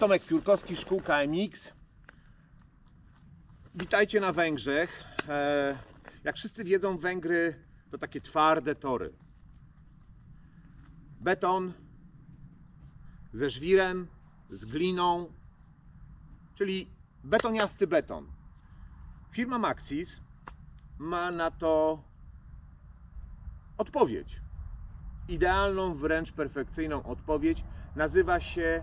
Tomek Piórkowski, Szkółka MX. Witajcie na Węgrzech. E, jak wszyscy wiedzą, Węgry to takie twarde tory. Beton ze żwirem, z gliną, czyli betoniasty beton. Firma Maxis ma na to odpowiedź. Idealną, wręcz perfekcyjną odpowiedź. Nazywa się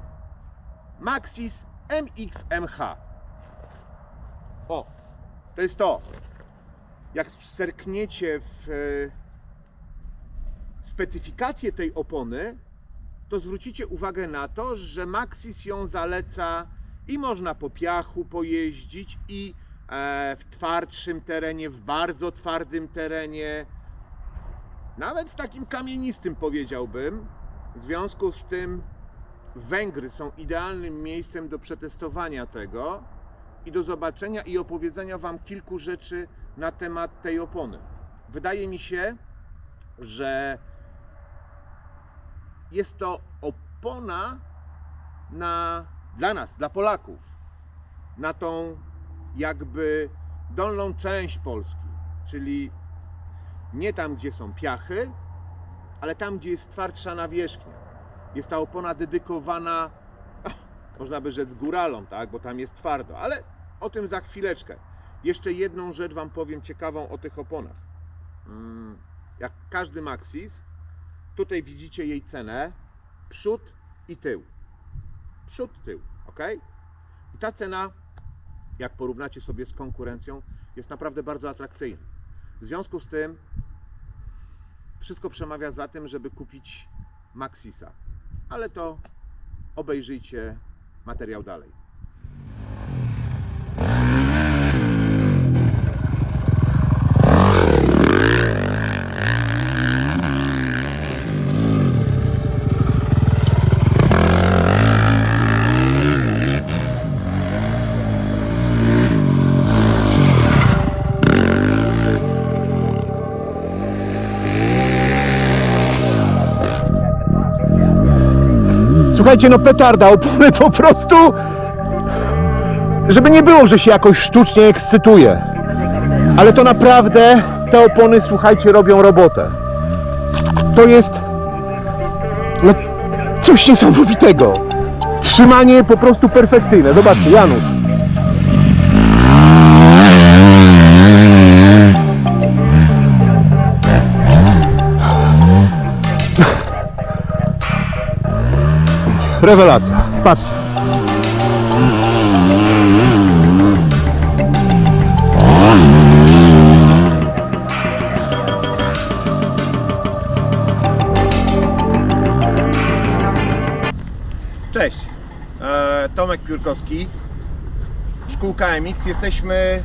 Maxis MXMH. O, to jest to. Jak zerkniecie w e, specyfikację tej opony, to zwrócicie uwagę na to, że Maxis ją zaleca i można po piachu pojeździć, i e, w twardszym terenie, w bardzo twardym terenie, nawet w takim kamienistym powiedziałbym. W związku z tym Węgry są idealnym miejscem do przetestowania tego i do zobaczenia i opowiedzenia Wam kilku rzeczy na temat tej opony. Wydaje mi się, że jest to opona na, dla nas, dla Polaków, na tą jakby dolną część Polski, czyli nie tam, gdzie są piachy, ale tam, gdzie jest twardsza nawierzchnia. Jest ta opona dedykowana, można by rzec, góralom, tak? bo tam jest twardo, ale o tym za chwileczkę. Jeszcze jedną rzecz Wam powiem ciekawą o tych oponach. Mm, Jak każdy Maxis, tutaj widzicie jej cenę, przód i tył. Przód, tył, ok? I ta cena, jak porównacie sobie z konkurencją, jest naprawdę bardzo atrakcyjna. W związku z tym wszystko przemawia za tym, żeby kupić Maxisa. Ale to obejrzyjcie materiał dalej. Słuchajcie, no petarda, opony po prostu, żeby nie było, że się jakoś sztucznie ekscytuje. Ale to naprawdę te opony, słuchajcie, robią robotę. To jest no, coś niesamowitego. Trzymanie po prostu perfekcyjne. Zobaczcie, Janusz. Rewelacja. Patrzcie. Cześć. E, Tomek Piórkowski. Szkółka MX. Jesteśmy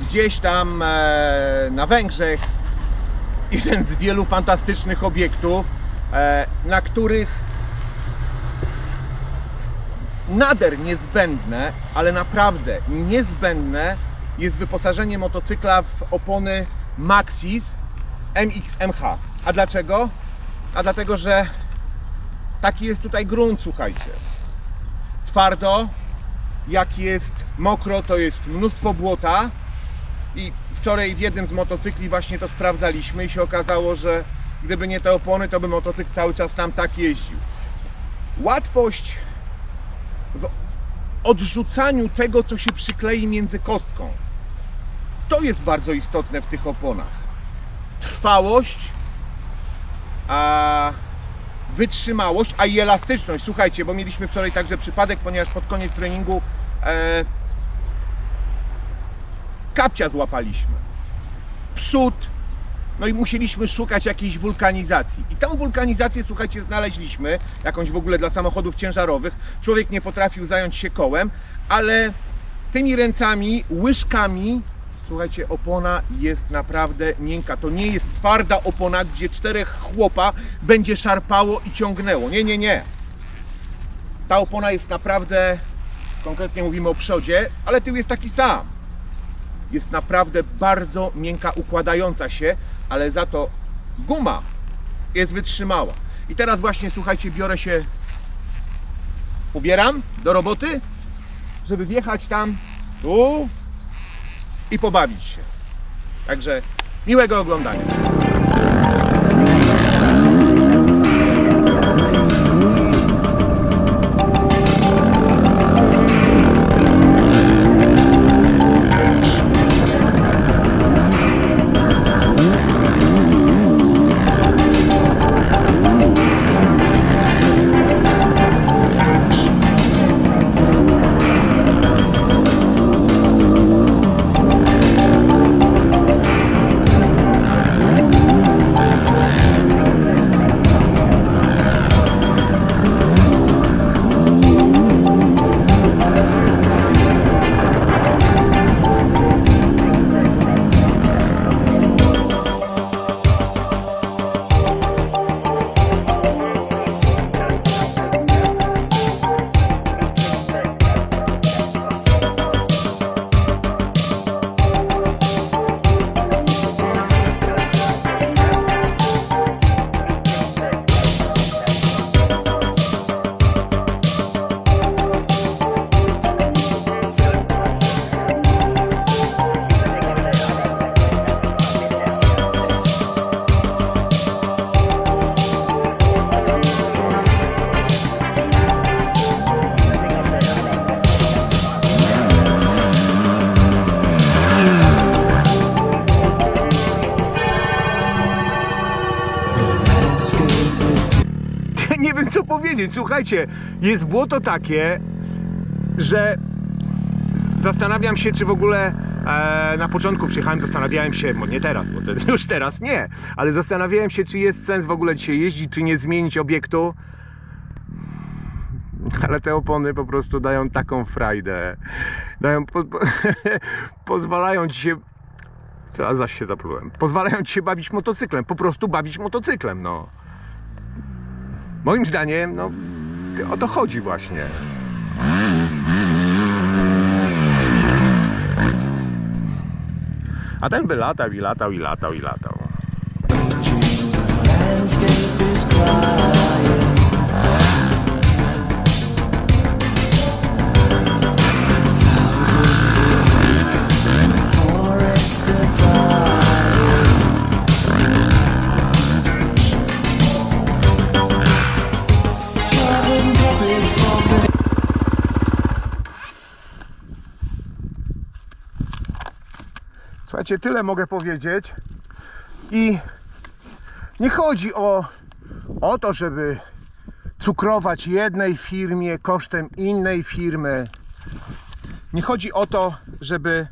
gdzieś tam e, na Węgrzech. Jeden z wielu fantastycznych obiektów, e, na których nader niezbędne, ale naprawdę niezbędne jest wyposażenie motocykla w opony Maxis MXMH. A dlaczego? A dlatego, że taki jest tutaj grunt, słuchajcie. Twardo, jak jest mokro, to jest mnóstwo błota. I wczoraj w jednym z motocykli właśnie to sprawdzaliśmy i się okazało, że gdyby nie te opony, to by motocykl cały czas tam tak jeździł. Łatwość w odrzucaniu tego, co się przyklei między kostką. To jest bardzo istotne w tych oponach. Trwałość, a wytrzymałość, a i elastyczność. Słuchajcie, bo mieliśmy wczoraj także przypadek, ponieważ pod koniec treningu e, kapcia złapaliśmy. Przód, no i musieliśmy szukać jakiejś wulkanizacji. I tą wulkanizację, słuchajcie, znaleźliśmy, jakąś w ogóle dla samochodów ciężarowych. Człowiek nie potrafił zająć się kołem, ale tymi ręcami, łyżkami, słuchajcie, opona jest naprawdę miękka. To nie jest twarda opona, gdzie czterech chłopa będzie szarpało i ciągnęło. Nie, nie, nie. Ta opona jest naprawdę, konkretnie mówimy o przodzie, ale tył jest taki sam jest naprawdę bardzo miękka, układająca się, ale za to guma jest wytrzymała. I teraz właśnie, słuchajcie, biorę się ubieram do roboty, żeby wjechać tam, tu i pobawić się. Także miłego oglądania. Powiedzieć. Słuchajcie, jest błoto takie, że zastanawiam się, czy w ogóle e, na początku przyjechałem, zastanawiałem się, bo nie teraz, bo to już teraz nie, ale zastanawiałem się, czy jest sens w ogóle dzisiaj jeździć, czy nie zmienić obiektu. Ale te opony po prostu dają taką frajdę. Dają, po, po, pozwalają ci się. A zaś się zaplułem. Pozwalają ci się bawić motocyklem. Po prostu bawić motocyklem, no. Moim zdaniem, no, o to chodzi właśnie. A ten by latał i latał i latał i latał. Słuchajcie, tyle mogę powiedzieć. I nie chodzi o, o to, żeby cukrować jednej firmie kosztem innej firmy. Nie chodzi o to, żeby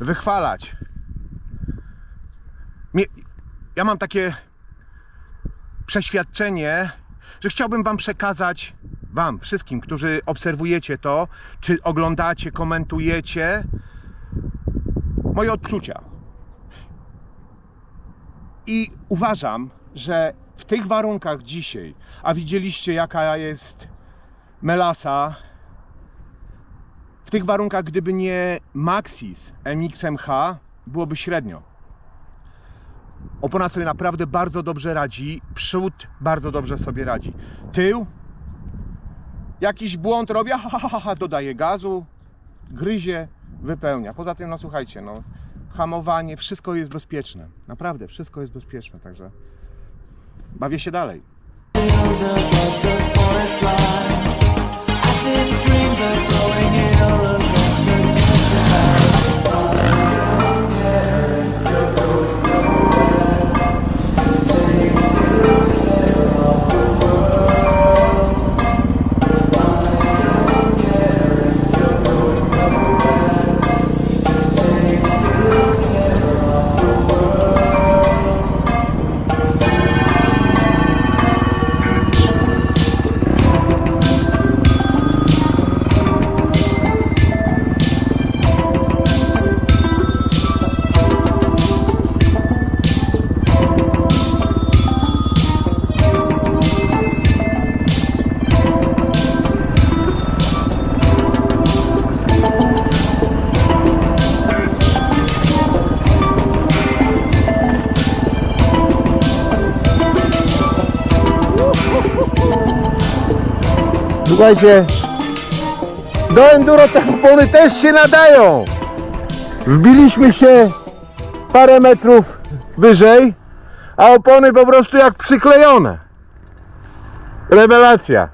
wychwalać. Ja mam takie przeświadczenie, że chciałbym Wam przekazać, Wam, wszystkim, którzy obserwujecie to, czy oglądacie, komentujecie, moje odczucia. I uważam, że w tych warunkach dzisiaj, a widzieliście jaka jest melasa, w tych warunkach, gdyby nie Maxis MXMH, byłoby średnio. Opona sobie naprawdę bardzo dobrze radzi, przód bardzo dobrze sobie radzi. Tył, jakiś błąd robi, ha, ha, ha, ha, dodaje gazu, gryzie, wypełnia. Poza tym, no słuchajcie, no hamowanie, wszystko jest bezpieczne. Naprawdę, wszystko jest bezpieczne, także bawię się dalej. streams are flowing ill across the countryside. Słuchajcie, do enduro te opony też się nadają. Wbiliśmy się parę metrów wyżej, a opony po prostu jak przyklejone. Rewelacja.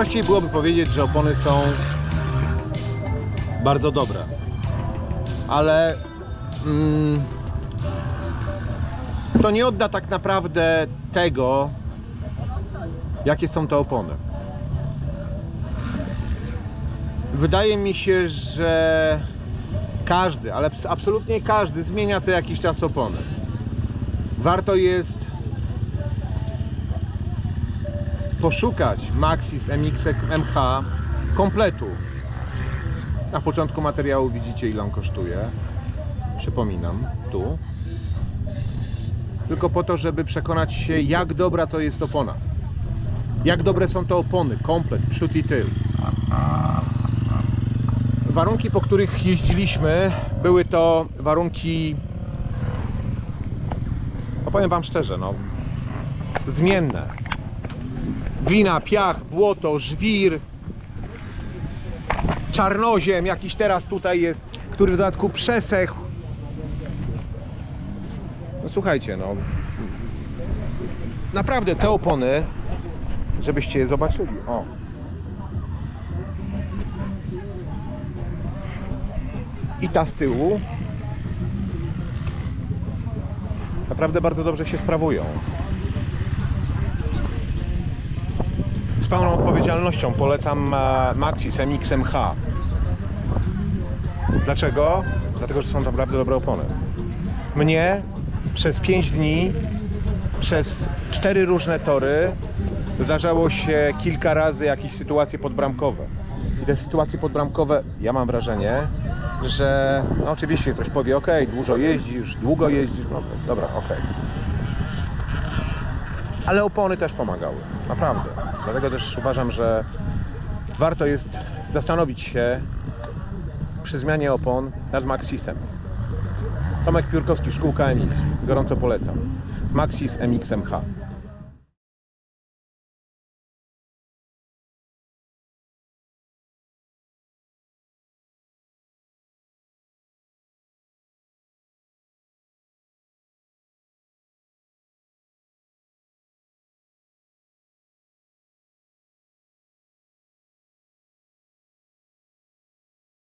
Najprościej byłoby powiedzieć, że opony są bardzo dobre. Ale mm, to nie odda tak naprawdę tego, jakie są te opony. Wydaje mi się, że każdy, ale absolutnie każdy zmienia co jakiś czas opony. Warto jest poszukać Maxis MX MH kompletu. Na początku materiału widzicie ile on kosztuje. Przypominam, tu. Tylko po to, żeby przekonać się jak dobra to jest opona. Jak dobre są to opony, komplet, przód i tył. Warunki, po których jeździliśmy, były to warunki, no powiem Wam szczerze, no, zmienne glina, piach, błoto, żwir, czarnoziem, jakiś teraz tutaj jest, który w dodatku przesechł. No słuchajcie, no. Naprawdę te opony, żebyście je zobaczyli. O. I ta z tyłu. Naprawdę bardzo dobrze się sprawują. Pełną odpowiedzialnością polecam e, Maxis MX-MH. Dlaczego? Dlatego, że są naprawdę dobre opony. Mnie przez 5 dni, przez cztery różne tory zdarzało się kilka razy jakieś sytuacje podbramkowe. I te sytuacje podbramkowe, ja mam wrażenie, że no oczywiście ktoś powie, ok, dużo jeździsz, długo jeździsz, no dobra, ok. Ale opony też pomagały, naprawdę. Dlatego też uważam, że warto jest zastanowić się, przy zmianie opon nad Maxisem. Tomek Piórkowski, Szkółka MX. Gorąco polecam. Maxis MXMH.